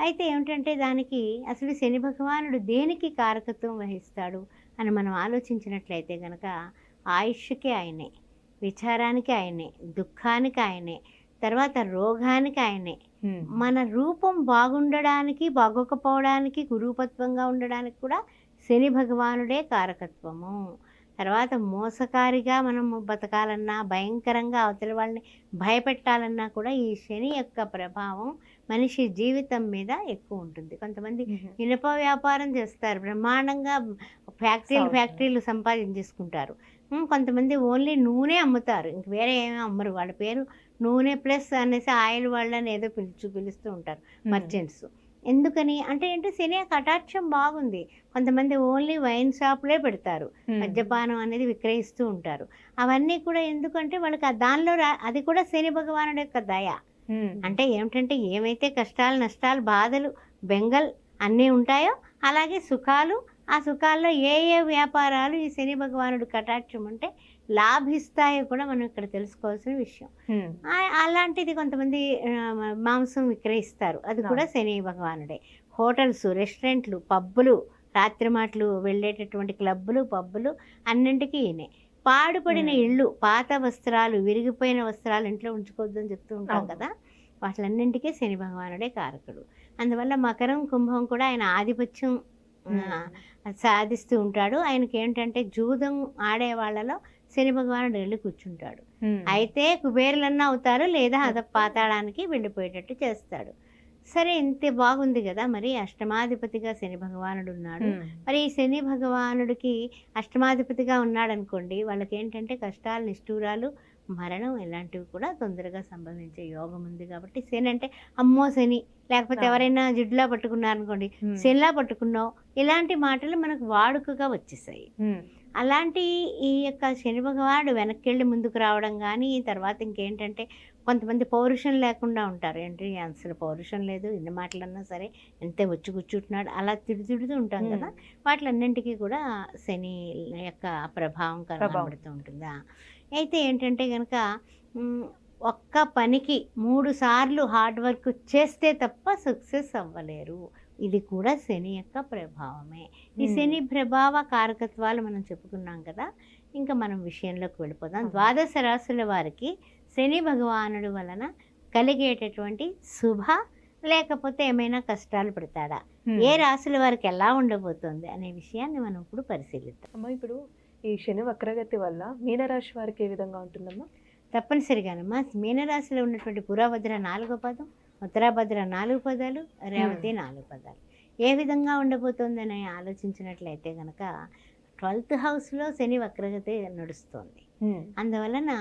అయితే ఏమిటంటే దానికి అసలు శని భగవానుడు దేనికి కారకత్వం వహిస్తాడు అని మనం ఆలోచించినట్లయితే కనుక ఆయుష్కి ఆయనే విచారానికి ఆయనే దుఃఖానికి ఆయనే తర్వాత రోగానికి ఆయనే. మన రూపం బాగుండడానికి బాగోకపోవడానికి కురూపత్వంగా ఉండడానికి కూడా శని భగవానుడే కారకత్వము. తర్వాత మోసకారిగా మనం బతకాలన్నా భయంకరంగా అవతలి వాళ్ళని భయపెట్టాలన్నా కూడా ఈ శని యొక్క ప్రభావం మనిషి జీవితం మీద ఎక్కువ ఉంటుంది. కొంతమంది ఇనుప వ్యాపారం చేస్తారు. బ్రహ్మాండంగా ఫ్యాక్టరీలు. ఫ్యాక్టరీలు సంపాదించేసుకుంటారు. కొంతమంది ఓన్లీ నూనె అమ్ముతారు. ఇంక వేరే ఏమీ అమ్మరు. వాళ్ళ పేరు నూనె ప్లస్ అనేసి ఆయిల్ వాళ్ళని ఏదో పిలుచు పిలుస్తూ ఉంటారు మర్చెంట్స్. ఎందుకని అంటే ఏంటో? శని కటాక్షం బాగుంది. కొంతమంది ఓన్లీ వైన్ షాప్లే పెడతారు. మద్యపానం అనేది విక్రయిస్తూ ఉంటారు. అవన్నీ కూడా ఎందుకంటే వాళ్ళకి దానిలో రా అది కూడా శని భగవానుడి యొక్క దయ. అంటే ఏమిటంటే ఏమైతే కష్టాలు నష్టాలు బాధలు బెంగల్ అన్నీ ఉంటాయో అలాగే సుఖాలు ఆ సుఖాల్లో ఏ ఏ వ్యాపారాలు ఈ శని భగవానుడు కటాక్షం అంటే లాభిస్తాయో కూడా మనం ఇక్కడ తెలుసుకోవాల్సిన విషయం. అలాంటిది కొంతమంది మాంసం విక్రయిస్తారు. అది కూడా శని భగవానుడే. హోటల్స్ రెస్టారెంట్లు పబ్బులు రాత్రి మాటలు వెళ్ళేటటువంటి క్లబ్బులు పబ్బులు అన్నింటికీ ఈయనే. పాడుపడిన. ఇళ్ళు పాత వస్త్రాలు విరిగిపోయిన వస్త్రాలు ఇంట్లో ఉంచుకోవద్దని చెప్తూ ఉంటాం. కదా వాటిలన్నింటికీ శని భగవానుడే కారకుడు. అందువల్ల మకరం కుంభం కూడా ఆయన ఆధిపత్యం ఆ, సాధిస్తూ ఉంటాడు. ఆయనకి ఏంటంటే జూదం ఆడే వాళ్ళలో శని భగవానుడు వెళ్ళి కూర్చుంటాడు. అయితే కుబేరులన్నా అవుతారు లేదా అద పాతాళానికి వెళ్ళిపోయేటట్టు చేస్తాడు. సరే ఇంతే బాగుంది కదా మరి. అష్టమాధిపతిగా శని భగవానుడు ఉన్నాడు మరి ఈ శని భగవానుడికి అష్టమాధిపతిగా ఉన్నాడు అనుకోండి వాళ్ళకి ఏంటంటే కష్టాలు నిష్ఠూరాలు మరణం ఇలాంటివి కూడా తొందరగా సంభవించే యోగం ఉంది కాబట్టి శని అంటే అమ్మో శని. లేకపోతే. ఎవరైనా జిడ్లా పట్టుకున్నారనుకోండి శనిలా పట్టుకున్నావు. ఇలాంటి మాటలు మనకు వాడుకగా వచ్చేసాయి. అలాంటి ఈ యొక్క శని భగవానుడు వెనక్కి వెళ్ళి ముందుకు రావడం కానీ తర్వాత ఇంకేంటంటే కొంతమంది పౌరుషం లేకుండా ఉంటారు. ఏంటి? అసలు పౌరుషం లేదు. ఎన్ని మాటలన్నా సరే ఎంతే వచ్చి కూర్చుంటున్నాడు అలా తిడు తిడుతూ ఉంటాం కదా! వాటిలన్నింటికీ కూడా శని యొక్క ప్రభావం కనబడుతూ ఉంటుందా? అయితే ఏంటంటే కనుక ఒక్క పనికి మూడు సార్లు హార్డ్ వర్క్ చేస్తే తప్ప సక్సెస్ అవ్వలేరు. ఇది కూడా శని యొక్క ప్రభావమే. ఈ శని ప్రభావ కారకత్వాలు మనం చెప్పుకున్నాం కదా ఇంకా మనం విషయంలోకి వెళ్ళిపోదాం. ద్వాదశ రాశుల వారికి శని భగవానుడు వలన కలిగేటటువంటి శుభ లేకపోతే ఏమైనా కష్టాలు పెడతాడా? ఏ రాశుల వారికి ఎలా ఉండబోతోంది అనే విషయాన్ని మనం ఇప్పుడు పరిశీలిద్దాం. అమ్మ ఇప్పుడు ఈ శని వక్రగతి వల్ల మీనరాశి వారికి ఏ విధంగా ఉంటుందమ్మా? తప్పనిసరిగానమ్మా మీనరాశిలో ఉన్నటువంటి పురాభద్ర నాలుగో పదం ఉత్తరాభద్ర నాలుగు పదాలు రేవతి నాలుగు పదాలు. ఏ విధంగా ఉండబోతోందని ఆలోచించినట్లయితే కనుక ట్వెల్త్ హౌస్లో శని వక్రగతి నడుస్తోంది. అందువలన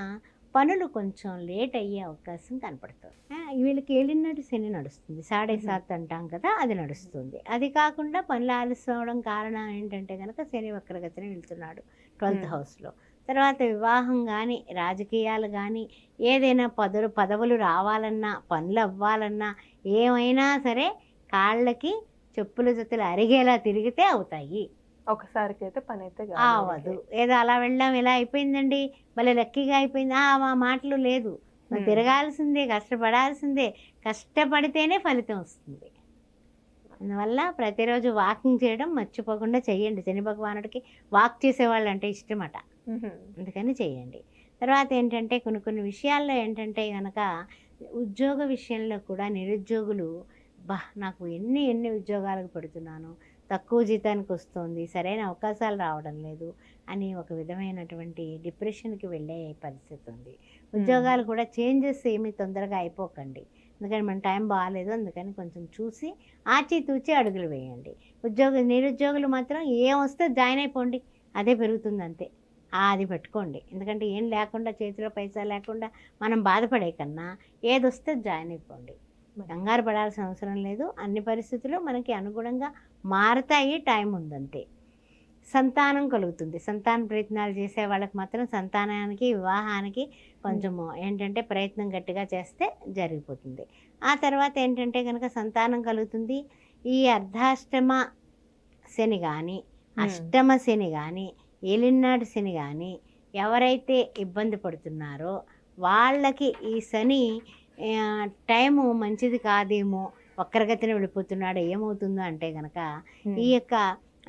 పనులు కొంచెం లేట్ అయ్యే అవకాశం కనపడుతుంది. వీళ్ళకి ఏలినాటి శని నడుస్తుంది. సాడే. సాత్ అంటాం కదా అది నడుస్తుంది. అది కాకుండా పనులు ఆలస్యం అవడం కారణం ఏంటంటే కనుక శని వక్రగతిని వెళ్తున్నాడు ట్వెల్త్. హౌస్లో. తర్వాత వివాహం కానీ రాజకీయాలు కానీ ఏదైనా పదవులు పదవులు రావాలన్నా పనులు అవ్వాలన్నా ఏమైనా సరే కాళ్ళకి చెప్పుల జతలు అరిగేలా తిరిగితే అవుతాయి. ఒకసారికి అయితే పని అయితే అవ్వదు ఏదో అలా వెళ్ళాం ఇలా అయిపోయిందండి. భలే లక్కీగా అయిపోయింది. ఆ మా మాటలు లేదు. తిరగాల్సిందే కష్టపడాల్సిందే. కష్టపడితేనే ఫలితం వస్తుంది. అందువల్ల ప్రతిరోజు వాకింగ్ చేయడం మర్చిపోకుండా చెయ్యండి. శని భగవానుడికి వాక్ చేసేవాళ్ళు అంటే ఇష్టమట. అందుకని చేయండి తర్వాత ఏంటంటే కొన్ని కొన్ని విషయాల్లో ఏంటంటే కనుక ఉద్యోగ విషయంలో కూడా నిరుద్యోగులు బా నాకు ఎన్ని ఎన్ని ఉద్యోగాలకు పెడుతున్నాను తక్కువ జీతానికి వస్తుంది సరైన అవకాశాలు రావడం లేదు అని ఒక విధమైనటువంటి డిప్రెషన్కి వెళ్ళే పరిస్థితి ఉంది. ఉద్యోగాలు కూడా చేంజెస్ ఏమీ తొందరగా అయిపోకండి. ఎందుకని మన టైం బాగాలేదు అందుకని కొంచెం చూసి ఆచితూచి అడుగులు వేయండి. ఉద్యోగ నిరుద్యోగులు మాత్రం ఏం వస్తే జాయిన్ అయిపోండి అదే పెరుగుతుంది అంతే. అది పెట్టుకోండి. ఎందుకంటే ఏం లేకుండా చేతిలో పైసా లేకుండా మనం బాధపడే కన్నా ఏది వస్తే జాయిన్ అయిపోండి. కంగారు పడాల్సిన అవసరం లేదు. అన్ని పరిస్థితులు మనకి అనుగుణంగా మారతాయి టైం ఉందంతే. సంతానం కలుగుతుంది. సంతాన ప్రయత్నాలు చేసే వాళ్ళకి మాత్రం సంతానానికి వివాహానికి కొంచెము ఏంటంటే ప్రయత్నం గట్టిగా చేస్తే జరిగిపోతుంది. ఆ తర్వాత ఏంటంటే కనుక సంతానం కలుగుతుంది. ఈ అర్ధాష్టమ శని కానీ అష్టమ శని కానీ ఏలినాటి శని కానీ ఎవరైతే ఇబ్బంది పడుతున్నారో వాళ్ళకి ఈ శని టైము మంచిది కాదేమో వక్రగతిన వెళ్ళిపోతున్నాడు ఏమవుతుందో అంటే కనుక. ఈ యొక్క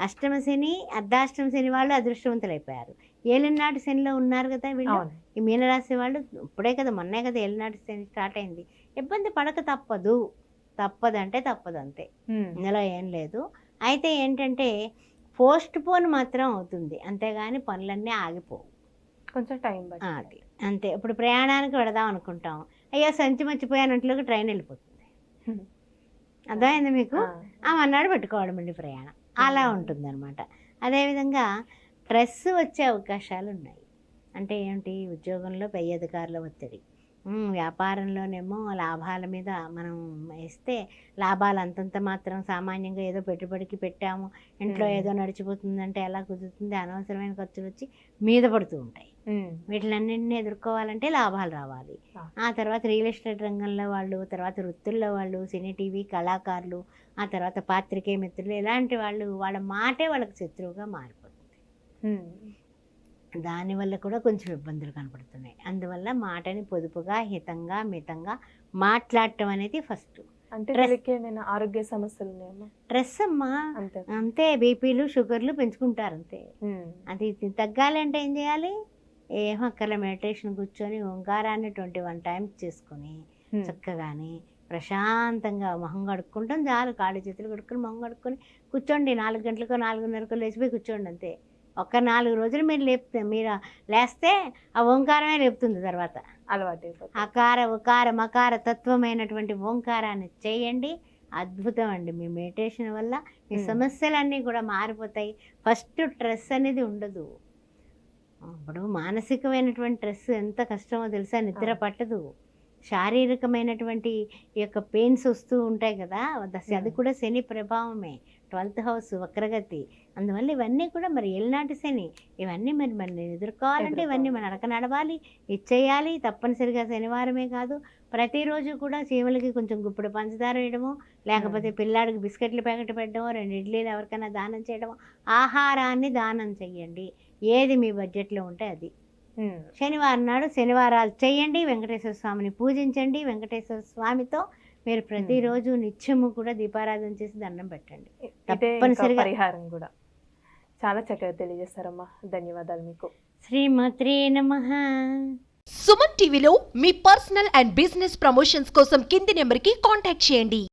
అష్టమ శని అర్ధాష్టమ శని వాళ్ళు అదృష్టవంతులు అయిపోయారు ఏలినాటి శనిలో ఉన్నారు కదా వీళ్ళు. ఈ మీనరాశి వాళ్ళు ఇప్పుడే కదా మొన్నే కదా ఏలినాటి శని స్టార్ట్ అయింది. ఇబ్బంది పడక తప్పదు. తప్పదంటే తప్పదు అంతే. ఇందులో ఏం లేదు. అయితే ఏంటంటే పోస్ట్ పోన్ మాత్రం అవుతుంది. అంతేగాని పనులన్నీ ఆగిపోవు. కొంచెం టైం అది. అంతే. ఇప్పుడు ప్రయాణానికి వెడదాం అనుకుంటాం. అయ్యో సంచి మర్చిపోయానంట్లోకి ట్రైన్ వెళ్ళిపోతుంది. అర్థమైంది మీకు? ఆ. మన్నాడు పెట్టుకోవడం అండి ప్రయాణం. అలా ఉంటుంది అనమాట అదేవిధంగా స్ట్రెస్ వచ్చే అవకాశాలు ఉన్నాయి అంటే ఏంటి ఉద్యోగంలో పై అధికారుల ఒత్తిడి. వ్యాపారంలోనేమో లాభాల మీద మనం వేస్తే లాభాలు అంతంత మాత్రం సామాన్యంగా ఏదో పెట్టుబడికి పెట్టాము ఇంట్లో. ఏదో నడిచిపోతుందంటే ఎలా కుదురుతుంది అనవసరమైన ఖర్చులు వచ్చి మీద పడుతూ ఉంటాయి. వీటిలన్నింటినీ ఎదుర్కోవాలంటే లాభాలు రావాలి ఆ. తర్వాత రియల్ ఎస్టేట్ రంగంలో వాళ్ళు తర్వాత వృత్తుల్లో వాళ్ళు సినీ టీవీ కళాకారులు ఆ తర్వాత పాత్రికేయ మిత్రులు ఇలాంటి వాళ్ళు వాళ్ళ మాటే వాళ్ళకి శత్రువుగా మారిపోతుంది. దానివల్ల కూడా కొంచెం ఇబ్బందులు కనపడుతున్నాయి. అందువల్ల మాటని పొదుపుగా హితంగా మితంగా మాట్లాడటం అనేది ఫస్ట్. అంటే ఆరోగ్య సమస్యలు స్ట్రెస్ అమ్మా. అంతే. బీపీలు షుగర్లు పెంచుకుంటారు అంతే. అది తగ్గాలంటే ఏం చేయాలి? ఏం అక్కర్ల మెడిటేషన్ కూర్చొని ఓంకారాన్ని ట్వంటీ వన్ టైమ్స్ చేసుకొని. చక్కగాని ప్రశాంతంగా మొహం కడుక్కుంటాం చాలు. కాళ్ళు చేతులు కడుక్కొని మొహం కడుక్కొని కూర్చోండి. నాలుగు గంటలకో నాలుగున్నరకో లేచిపోయి కూర్చోండి అంతే. ఒక్క నాలుగు రోజులు మీరు లేపితే మీరు లేస్తే ఆ ఓంకారమే లేపుతుంది తర్వాత. అలవాటు అకార ఉకార మకార తత్వమైనటువంటి ఓంకారాన్ని చేయండి. అద్భుతం అండి. మీ మెడిటేషన్ వల్ల మీ. సమస్యలన్నీ కూడా మారిపోతాయి. ఫస్ట్ స్ట్రెస్ అనేది ఉండదు. ఇప్పుడు మానసికమైనటువంటి స్ట్రెస్ ఎంత కష్టమో తెలుసా? నిద్ర. పట్టదు. శారీరకమైనటువంటి యొక్క పెయిన్స్ వస్తూ ఉంటాయి కదా దశ- అది. కూడా శని ప్రభావమే. ట్వెల్త్ హౌస్ వక్రగతి. అందువల్ల ఇవన్నీ కూడా మరి ఏలినాటి శని ఇవన్నీ మరి మనం ఎదుర్కోవాలంటే ఇవన్నీ మన నడక నడవాలి ఇచ్చేయాలి. తప్పనిసరిగా శనివారమే కాదు ప్రతిరోజు కూడా చీమలకి కొంచెం గుప్పుడు పంచదార వేయడము లేకపోతే పిల్లాడికి బిస్కెట్లు ప్యాకెట్ పెట్టడము రెండు ఇడ్లీలు ఎవరికైనా దానం చేయడము ఆహారాన్ని దానం చెయ్యండి. ఏది మీ బడ్జెట్లో ఉంటే అది. శనివారం నాడు శనివారాలు చేయండి వెంకటేశ్వర స్వామిని పూజించండి వెంకటేశ్వర స్వామితో మీరు ప్రతిరోజు నిత్యము కూడా దీపారాధన చేసి దండం పెట్టండి. తప్పనిసరిగా- పరిహారం కూడా. చాలా చక్కగా తెలియజేస్తారమ్మా. ధన్యవాదాలు మీకు. శ్రీమత్రే నమ. సుమన్ టీవీలో మీ పర్సనల్ అండ్ బిజినెస్ ప్రమోషన్స్ కోసం కింది నెంబర్కి కాంటాక్ట్ చేయండి.